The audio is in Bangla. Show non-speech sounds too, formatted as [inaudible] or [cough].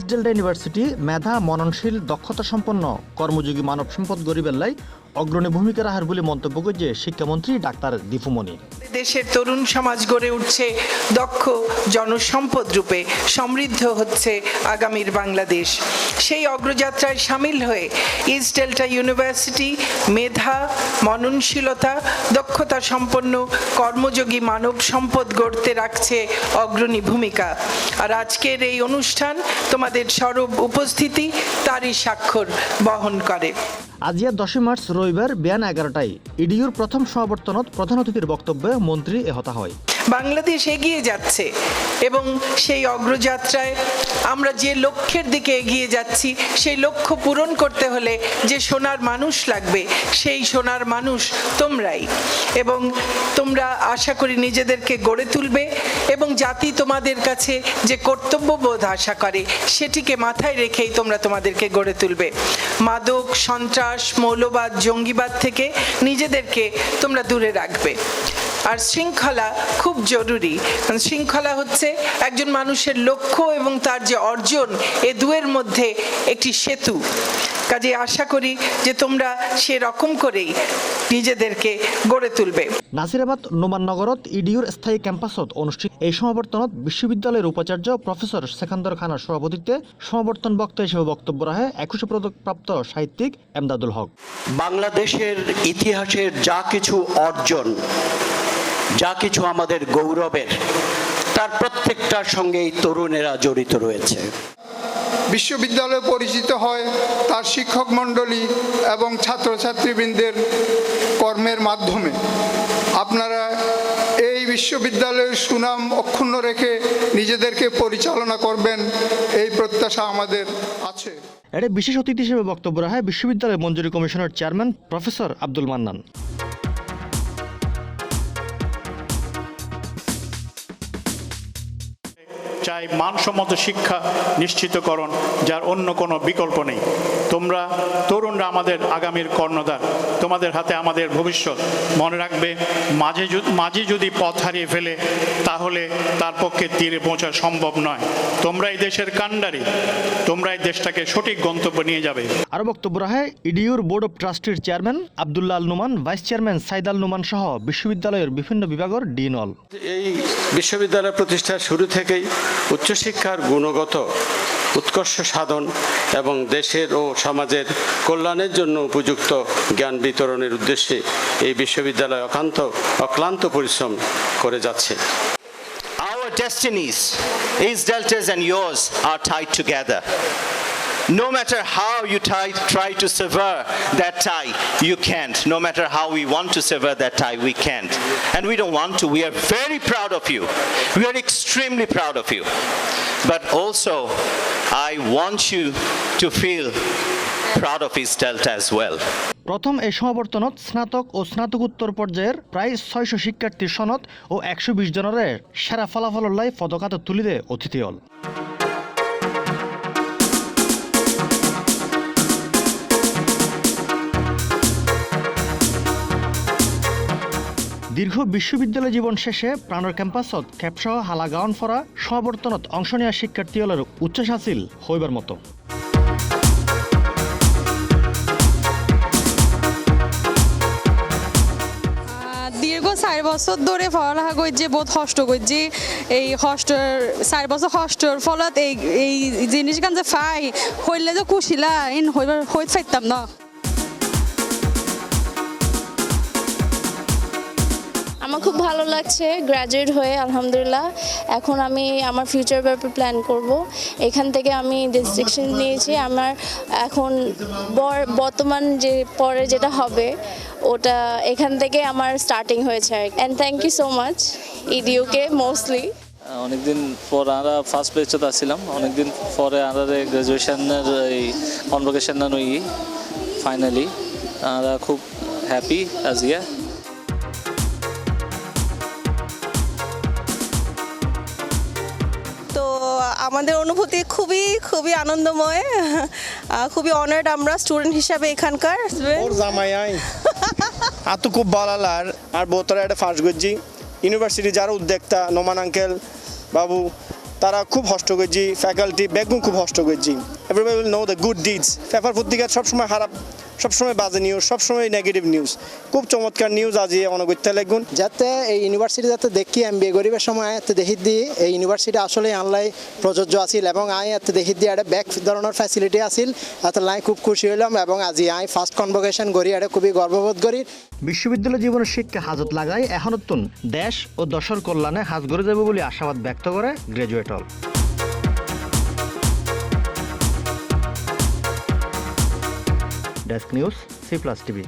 ডেল্টা ইউনিভার্সিটি মেধা মননশীল দক্ষতা সম্পন্ন কর্মযোগী মানব সম্পদ গরিবেল্লাই অগ্রণী ভূমিকা রাখার বলে মন্তব্য করেছে শিক্ষামন্ত্রী ডাক্তার দীপুমণি। দেশের তরুণ সমাজ গড়ে উঠছে দক্ষ জনসম্পদ রূপে সমৃদ্ধ হচ্ছে আগামীর বাংলাদেশ। সেই অগ্রযাত্রায় সামিল হয়ে ইস্ট ডেল্টা ইউনিভার্সিটি মেধা, মননশীলতা, দক্ষতা সম্পন্ন কর্মযোগী মানব সম্পদ গড়তে রাখছে অগ্রণী ভূমিকা। আর আজকের এই অনুষ্ঠান তোমাদের সরব উপস্থিতি, তারই স্বাক্ষর বহন করে। আজিয়া দশই মার্চ রবিবার বিয়ান এগারোটায় ইডিউর প্রথম সমাবর্তনত প্রধান অতিথির বক্তব্যে মন্ত্রী এহতা হয়। বাংলাদেশ এগিয়ে যাচ্ছে এবং সেই অগ্রযাত্রায় আমরা যে লক্ষ্যের দিকে এগিয়ে যাচ্ছি, সেই লক্ষ্য পূরণ করতে হলে যে সোনার মানুষ লাগবে, সেই সোনার মানুষ তোমরাই। এবং তোমরা আশা করি নিজেদেরকে গড়ে তুলবে এবং জাতি তোমাদের কাছে যে কর্তব্যবোধ আশা করে, সেটিকে মাথায় রেখেই তোমরা তোমাদেরকে গড়ে তুলবে। মাদক, সন্ত্রাস, মৌলবাদ, জঙ্গিবাদ থেকে নিজেদেরকে তোমরা দূরে রাখবে। আর শৃঙ্খলা খুব জরুরি। কারণ শৃঙ্খলা হচ্ছে একজন মানুষের লক্ষ্য এবং তার যে অর্জন এ দুয়ের মধ্যে একটি সেতু। কাজে আশা করি যে তোমরা সেরকম করেই নিজেদেরকে গড়ে তুলবে। নাসিরাবাদ নোমাননগরত ইডিউর স্থায়ী ক্যাম্পাসত অনুষ্ঠিত এই সমাবর্তনত বিশ্ববিদ্যালয়ের উপাচার্য প্রফেসর সেকান্দর খানার সভাপতিত্বে সমাবর্তন বক্তা হিসেবে বক্তব্য রাখে একুশে পদকপ্রাপ্ত সাহিত্যিক এমদাদুল হক। বাংলাদেশের ইতিহাসের যা কিছু অর্জন যা কিছু আমাদের গৌরবের তার প্রত্যেকটার সঙ্গে এই তরুণেরা জড়িত রয়েছে। বিশ্ববিদ্যালয় পরিচিত হয় তার শিক্ষক মণ্ডলী এবং ছাত্রছাত্রীবৃন্দের কর্মের মাধ্যমে। আপনারা এই বিশ্ববিদ্যালয়ের সুনাম অক্ষুণ্ণ রেখে নিজেদেরকে পরিচালনা করবেন এই প্রত্যাশা আমাদের আছে। এটা বিশেষ অতিথি হিসেবে বক্তব্য রাখে বিশ্ববিদ্যালয় মঞ্জুরি কমিশনের চেয়ারম্যান প্রফেসর আব্দুল মান্নান। চাই মানসম্মত শিক্ষা নিশ্চিতকরণ যার অন্য কোনো বিকল্প নেই। তোমরা তরুণরা আমাদের আগামীর কর্ণধার। তোমাদের হাতে আমাদের ভবিষ্যৎ। মনে রাখবে মাঝে যদি- মাঝে যদি পথ হারিয়ে ফেলে তাহলে তার পক্ষে তীরে পৌঁছা সম্ভব নয়। তোমরা এই দেশের কাণ্ডারি। তোমরা এই দেশটাকে সঠিক গন্তব্য নিয়ে যাবে। আরও বক্তব্য রাখে ইডিউর board of ট্রাস্টির chairman Abdullah Al Numan vice chairman Saeed Al Numan সহ বিশ্ববিদ্যালয়ের বিভিন্ন বিভাগের ডিন অল। এই বিশ্ববিদ্যালয় প্রতিষ্ঠার শুরু থেকেই উচ্চশিক্ষার গুণগত উৎকর্ষ সাধন এবং দেশের ও সমাজের কল্যাণের জন্য উপযুক্ত জ্ঞান বিতরণের উদ্দেশ্যে এই বিশ্ববিদ্যালয় অকান্ত অক্লান্ত পরিশ্রম করে যাচ্ছে Our destinies, East Deltas and yours, are tied together. No matter how you try, try to sever that tie, you can't. No matter how we want to sever that tie, we can't. And we don't want to. We are very proud of you. We are extremely proud of you. But also, I want you to feel proud of East Delta as well. প্রথম এই সমাবর্তনত স্নাতক ও স্নাতকোত্তর পর্যায়ের প্রায় ছয়শো শিক্ষার্থীর সনদ ও একশো বিশ জনের সেরা ফলাফল পদকাতে তুলি দেয় অতিথি হল দীর্ঘ বিশ্ববিদ্যালয় জীবন শেষে প্রাণর ক্যাম্পাসত ক্যাপসহ হালাগাউন ফরা, সমাবর্তনত অংশ নেওয়া শিক্ষার্থী হলের উচ্ছ্বাস হাসিল হইবার মতো। চার বছর ধরে পড়ালেখা করছি, বহুত কষ্ট করছি। এই কষ্টর, চার বছর কষ্টর ফলত এই এই জিনিস গান যে ফাই হইলে যে খুশিলা ইন হইবার, হইতে পারতাম না। আমার খুব ভালো লাগছে গ্র্যাজুয়েট হয়ে আলহামদুলিল্লাহ। এখন আমি আমার ফিউচার ব্যাপারে প্ল্যান করব। এখান থেকে আমি ডিসিশন নিয়েছি, আমার এখন বর- বর্তমান যে পরে যেটা হবে, ওটা এখান থেকে আমার স্টার্টিং হয়েছে and thank you so much ইডিউকে mostly অনেকদিন পর আমরা ফার্স্ট প্লেসে আসছিলাম অনেকদিন পরে আমরা গ্রাজুয়েশনের এই কনভোকেশন নই ফাইনালি আমরা খুব হ্যাপি আজ আমাদের অনুভূতি খুবই খুবই আনন্দময়। খুবই অনার্ড আমরা স্টুডেন্ট হিসাবে এখানকার। [laughs] আর তো খুব ভালো লার আর বোতরে একটা ফার্স্ট করছি ইউনিভার্সিটি যারা উদ্যোক্তা নোমান আঙ্কেল বাবু তারা খুব হষ্ট করছি ফ্যাকাল্টি ব্যাকগুন খুব হষ্ট করছি everybody will know the good deeds paper পত্রিকার সবসময় খারাপ সবসময় বাজে নিউজ সবসময় নেগেটিভ নিউজ খুব চমৎকার নিউজ আজি করতে লাগুন যাতে এই ইউনিভার্সিটি যাতে দেখি এম বি এ গরিবের সময় এতে দেখি দি এই ইউনিভার্সিটি আসলে আনলাই প্রযোজ্য আছিল এবং আই এতে দেখি দি একটা ব্যাক ধরনের ফ্যাসিলিটি আছিল। এত লাই খুব খুশি হইলাম এবং আজি আই ফার্স্ট কনভোকেশন করি এটা খুবই গর্ববোধ করি। বিশ্ববিদ্যালয় জীবনের শিক্ষা হাজত লাগাই এখনতুন দেশ ও দশর কল্যাণে হাজ গড়ে যাবে বলে আশাবাদ ব্যক্ত করে গ্রাজুয়েট হল desk news C plus TV